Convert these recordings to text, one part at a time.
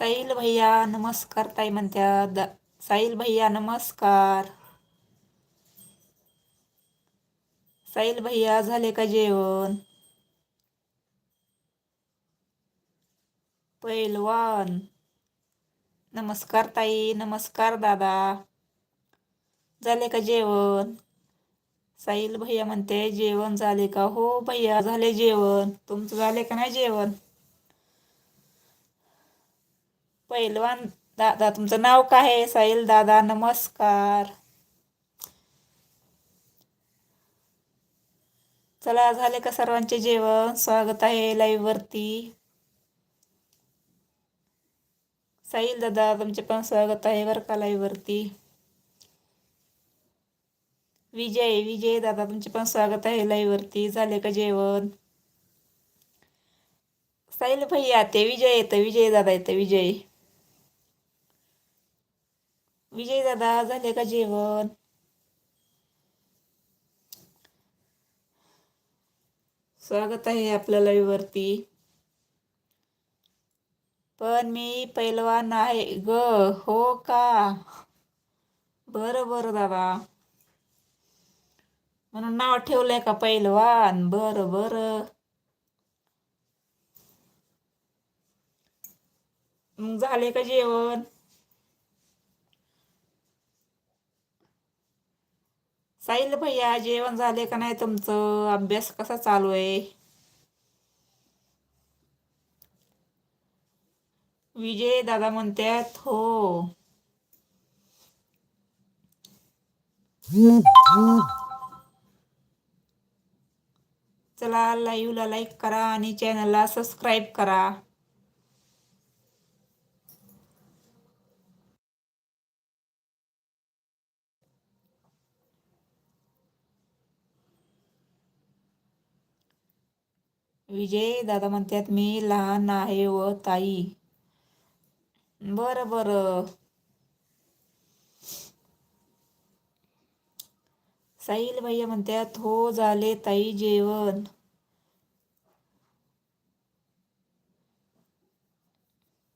साहिल भैया नमस्कार ताई म्हणत्या. दा साहिल भैया नमस्कार. साहिल भैया झाले का जेवण? पैलवान. नमस्कार ताई नमस्कार दादा. झाले का जेवण? साहिल भैया म्हणते जेवण झाले का? हो भैया झाले जेवण. तुमचं झाले का नाही जेवण? पैलवान दादा तुमचं नाव काय आहे? साहिल दादा नमस्कार. चला झाले का सर्वांचे जेवण? स्वागत आहे लाईव्ह वरती. साहिल दादा तुमचे पण स्वागत आहे बरं का लाईव्ह वरती. विजय विजय दादा तुमचे पण स्वागत आहे लाईव्ह वरती. झाले का जेवण? साहिल भैया ते विजय येतं विजय दादा येतं विजय. विजय दादा झाले का जेवण? स्वागत आहे आपल्या लाईव्ह वरती. पण मी पैलवान आहे ग हो का? बरं बरं दादा. म्हणून नाव ठेवलंय का पैलवान? बरं बरं. मग झाले का जेवण? साहिल भैया जेवण झाले का नाही तुमचं? अभ्यास कसा चालू आहे? विजय दादा म्हणतात हो. चला लाईव्हला लाईक करा आणि चॅनलला सबस्क्राईब करा. विजय दादा म्हणतात मी लहान आहे व ताई. बरं बरं. साईल भैया म्हणतात हो झाले ताई जेवण.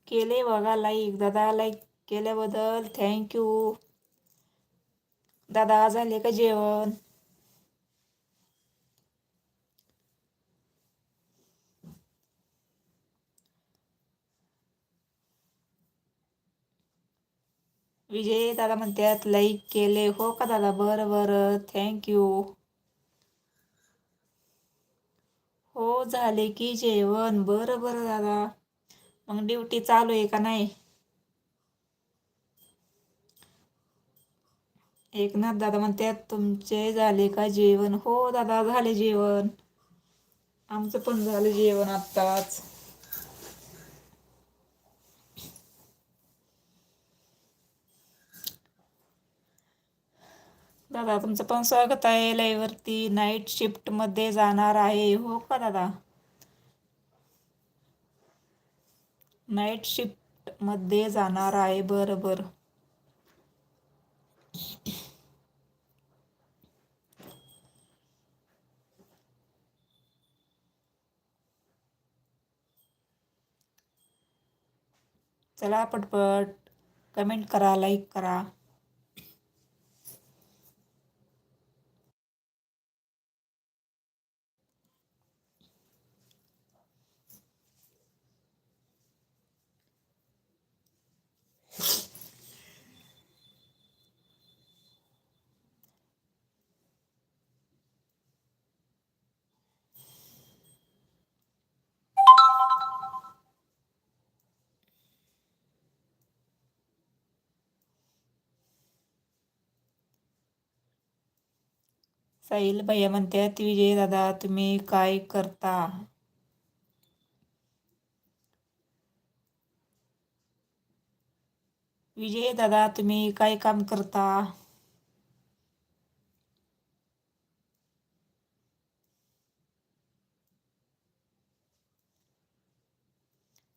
केले बघा लाईक दादा लाईक केल्याबद्दल थँक्यू दादा झाले का जेवण? विजय दादा म्हणतात लाईक केले हो का दादा? बरं बरं. थँक्यू हो झाले की जेवण. बरं बरं दादा. मग ड्युटी चालू आहे का नाही? एकनाथ दादा म्हणतात तुमचे झाले का जेवण? हो दादा झाले जेवण. आमचं पण झालं जेवण आत्ताच. दादा तुमचं पण स्वागत आहे. लाईव्हवरती नाईट शिफ्टमध्ये जाणार आहे. हो का दादा? नाईट शिफ्टमध्ये जाणार आहे. बरं बरं. चला पटपट. कमेंट करा लाईक करा. साहिल भैया म्हणतात विजय दादा तुम्ही काय करता? विजय दादा तुम्ही काय काम करता?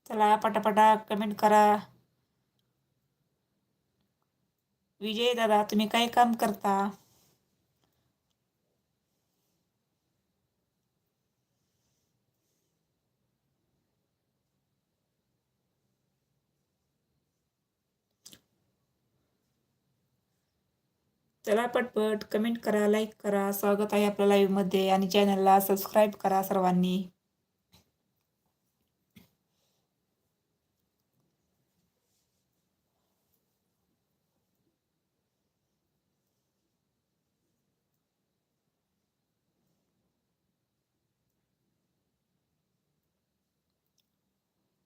चला पटापटा कमेंट करा. विजय दादा तुम्ही काय काम करता? चला पटपट कमेंट करा लाईक करा. स्वागत आहे आपल्या लाईव्हमध्ये आणि चॅनलला सबस्क्राईब करा सर्वांनी.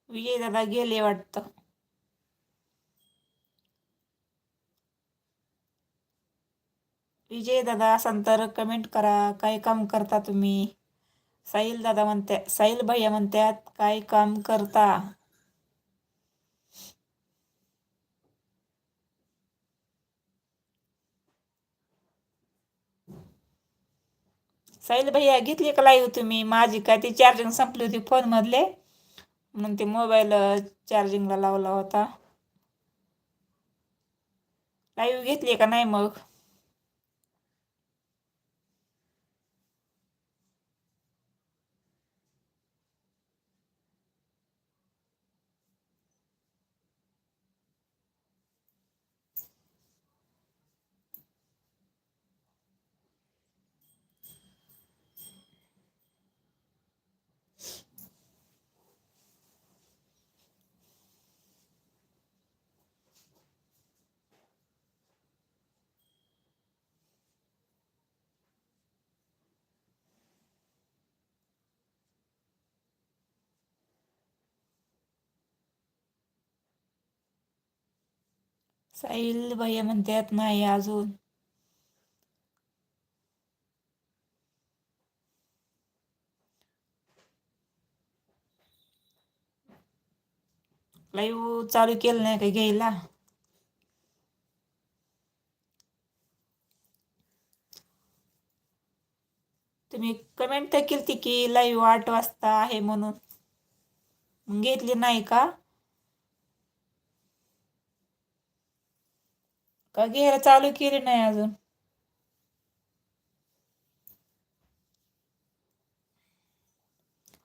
विजय दादा गेले वाटतं. विजय दादा असाल तर कमेंट करा. काय काम करता तुम्ही? साहिल दादा म्हणत्या साहिल भैया म्हणतात काय काम करता? साहिल भैया घेतली का लाईव्ह तुम्ही? माझी काय ती चार्जिंग संपली होती फोनमधले म्हणून ते मोबाईल चार्जिंगला लावला होता. लाईव्ह घेतली का नाही मग? साहिल भैया म्हणतात नाही अजून. लाईव्ह चालू केलं नाही का घ्यायला? तुम्ही कमेंट तर केली की लाईव्ह आठ वाजता आहे म्हणून. मग घेतली नाही का? का घ्यायला चालू केली नाही अजून?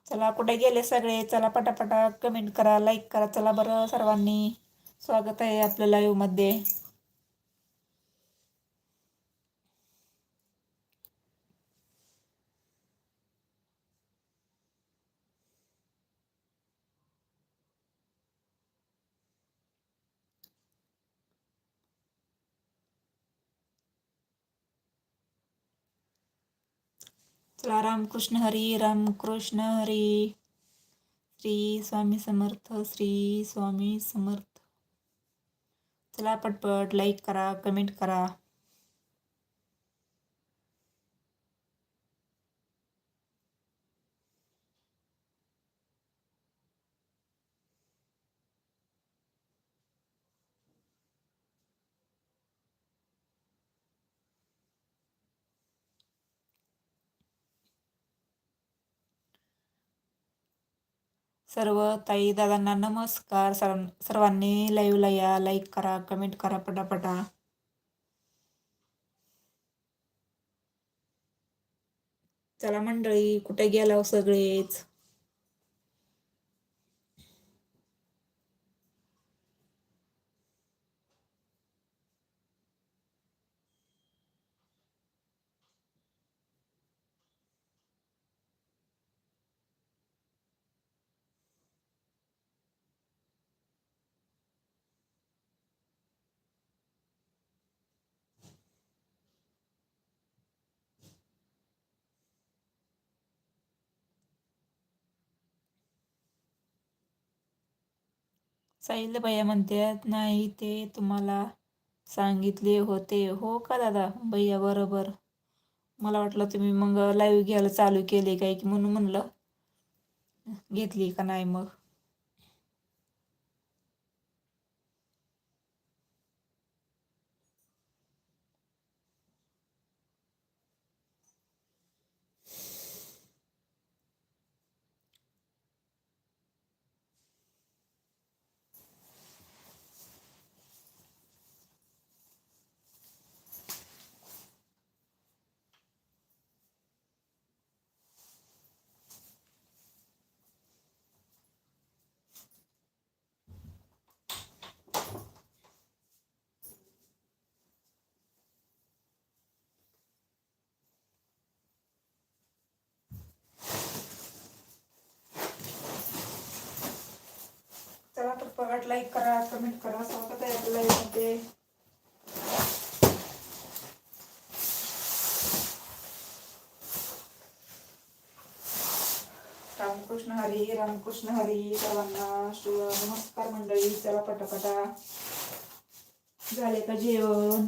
चला कुठे गेले सगळे? चला पटापटा कमेंट करा लाईक करा. चला बरं सर्वांनी स्वागत आहे आपल्या लाईव्हमध्ये राम रामकृष्ण हरी रामकृष्ण हरी. श्री स्वामी समर्थ श्री स्वामी समर्थ. चला पटपट लाईक करा कमेंट करा. सर्व ताई दादांना नमस्कार. सर्व सर्वांनी लाईव्हला या लाईक करा कमेंट करा पटापटा. चला मंडळी कुठे गेला सगळेच? साहिल भैया म्हणतात नाही ते तुम्हाला सांगितले होते. हो का दादा? भैया बरोबर. मला वाटलं तुम्ही मग लाईव्ह घ्यायला चालू केले काय? की म्हणून म्हणलं घेतली का नाही मग? पट लाईक करा कमेंट करा स्वागत आहे आपल्या लाईव्हमध्ये रामकृष्ण हरी रामकृष्ण हरी सर्वांना नमस्कार मंडळी चला पटापटा. झाले का जेवण?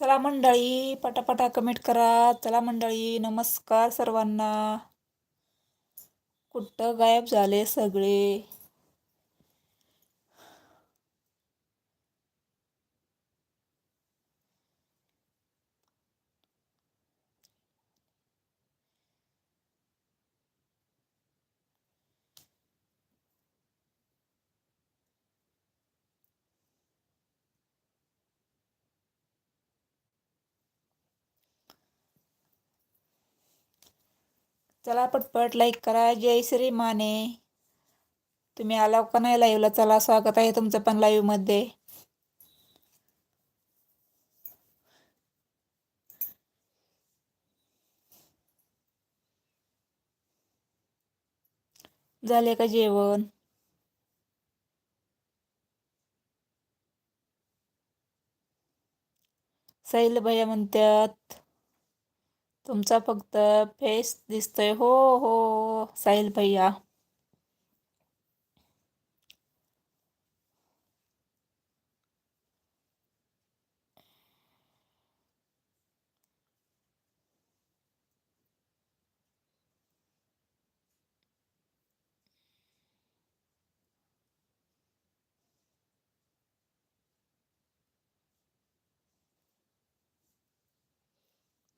चला मंडळी पटापटा कमेंट करा. चला मंडळी नमस्कार सर्वांना. कुठं गायब झाले सगळे? चला पटपट लाईक करा. जय श्री माने तुम्ही आला का नाही लाईव्हला चला स्वागत आहे तुमचं पण लाईव्हमध्ये झाले का जेवण? सैल भैया म्हणतात तुमचा फक्त फेस दिसतोय. हो हो साहिल भैया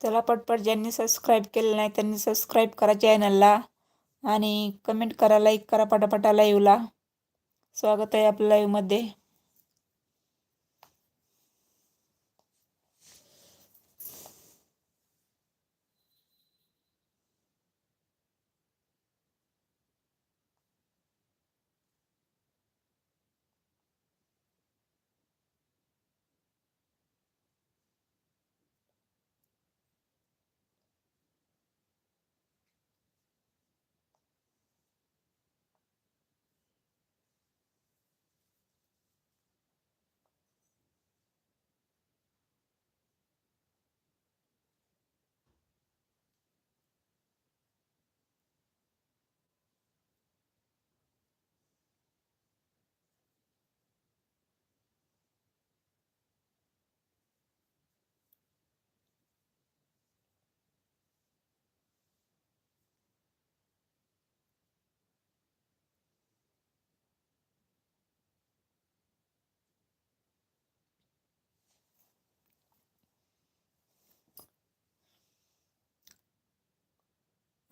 चला पटपट ज्यांनी सबस्क्राईब केलं नाही त्यांनी सबस्क्राईब करा चॅनलला आणि कमेंट करा लाईक करा पटापटा लाईव्हला स्वागत आहे आपल्या लाईव्हमध्ये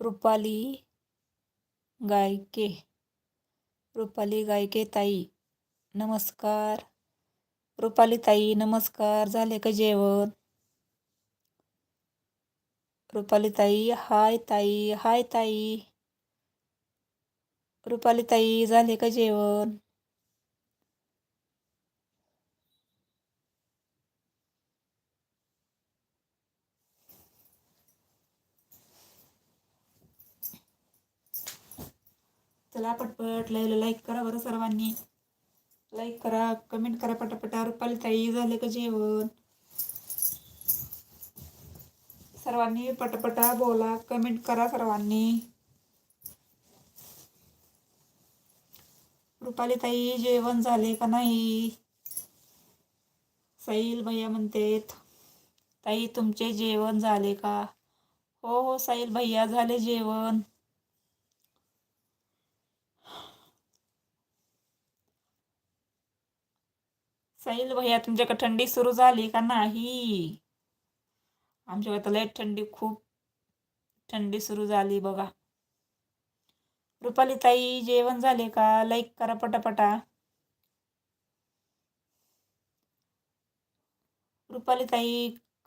रुपाली गायके रुपाली गायके ताई नमस्कार. रुपाली ताई नमस्कार. झाले का जेवण? रुपाली ताई हाय ताई हाय ताई. रुपाली ताई झाले का जेवण? चला पटपट लाईव्हला लाईक करा बरं सर्वांनी. लाईक करा कमेंट करा पटापटा. रुपाली ताई झाले का जेवण? सर्वांनी पटापटा बोला कमेंट करा सर्वांनी. रुपाली ताई जेवण झाले का नाही? साईल भैया म्हणतेत ताई तुमचे जेवण झाले का? हो हो साईल भैया झाले जेवण. साहिल भैया तुमच्याकडे थंडी सुरू झाली का नाही? आमच्याकडे तर लय थंडी खूप थंडी सुरू झाली बघा. रुपाली ताई जेवण झाले का? लाईक करा पटापटा. रुपाली ताई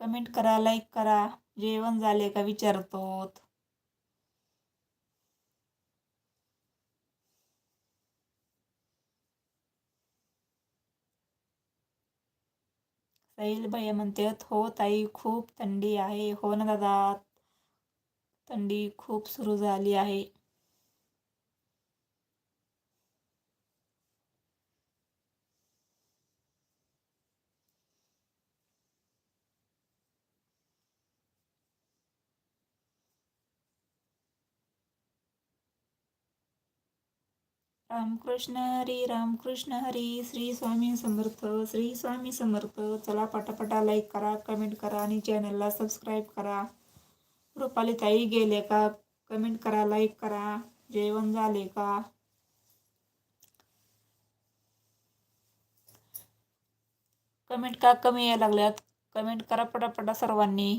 कमेंट करा लाईक करा. जेवण झाले का? विचारतोत. साहिल भैया म्हणतात हो ताई खूप थंडी आहे. हो ना दादा थंडी खूप सुरू झाली आहे. रामकृष्ण हरी रामकृष्ण हरी श्री स्वामी समर्थ श्री स्वामी समर्थ. चला पटापटा लाईक करा कमेंट करा आणि चॅनलला सबस्क्राईब करा. रुपाली ताई गेले का? कमेंट करा लाईक करा. जेवण झाले का? कमेंट का कमी यायला लागल्यात? कमेंट करा पटापटा सर्वांनी.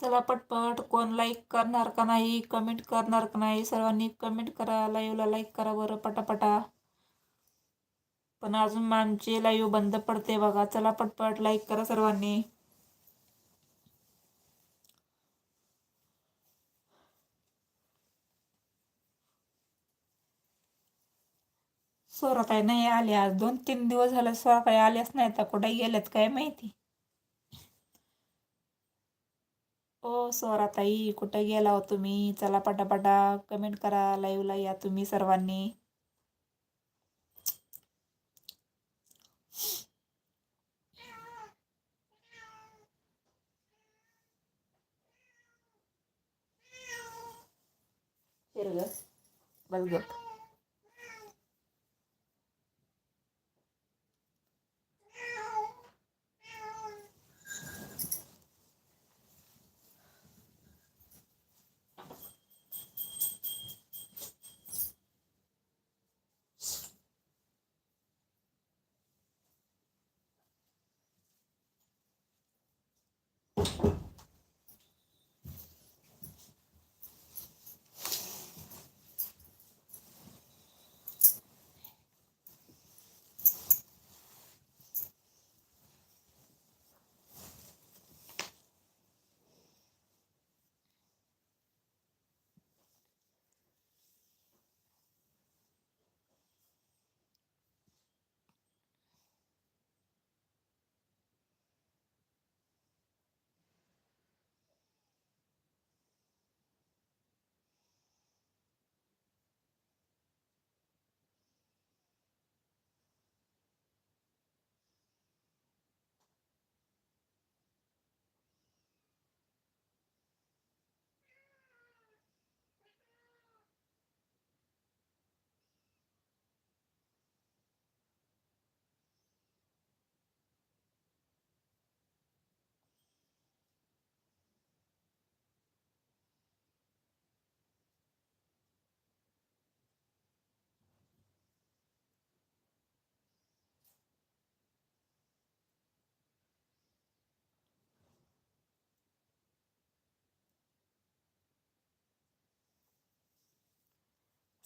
चला पटपट कोण लाईक करणार का नाही कमेंट करणार का नाही सर्वांनी कमेंट करा लाईव्हला लाईक करा बरं पटापटा. पण अजून आमची लाईव्ह बंद पडते बघा चला पटपट लाईक करा सर्वांनी. स्वराताई नाही आले आज दोन तीन दिवस झाले स्वराताई आल्याच नाही तर कुठे गेल्यात काय माहिती? ओ स्वराताई कुठे गेला हो तुम्ही? चला पटापटा कमेंट करा लाईव्हला या तुम्ही सर्वांनी. बस गप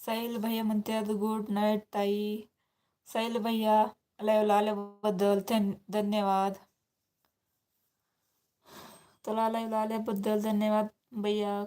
साहिल भैया म्हणतात गुड नाईट ताई. साहिल भैया लाईव्हला आल्याबद्दल धन धन्यवाद. तुला लाईव्हला आल्याबद्दल धन्यवाद भैया.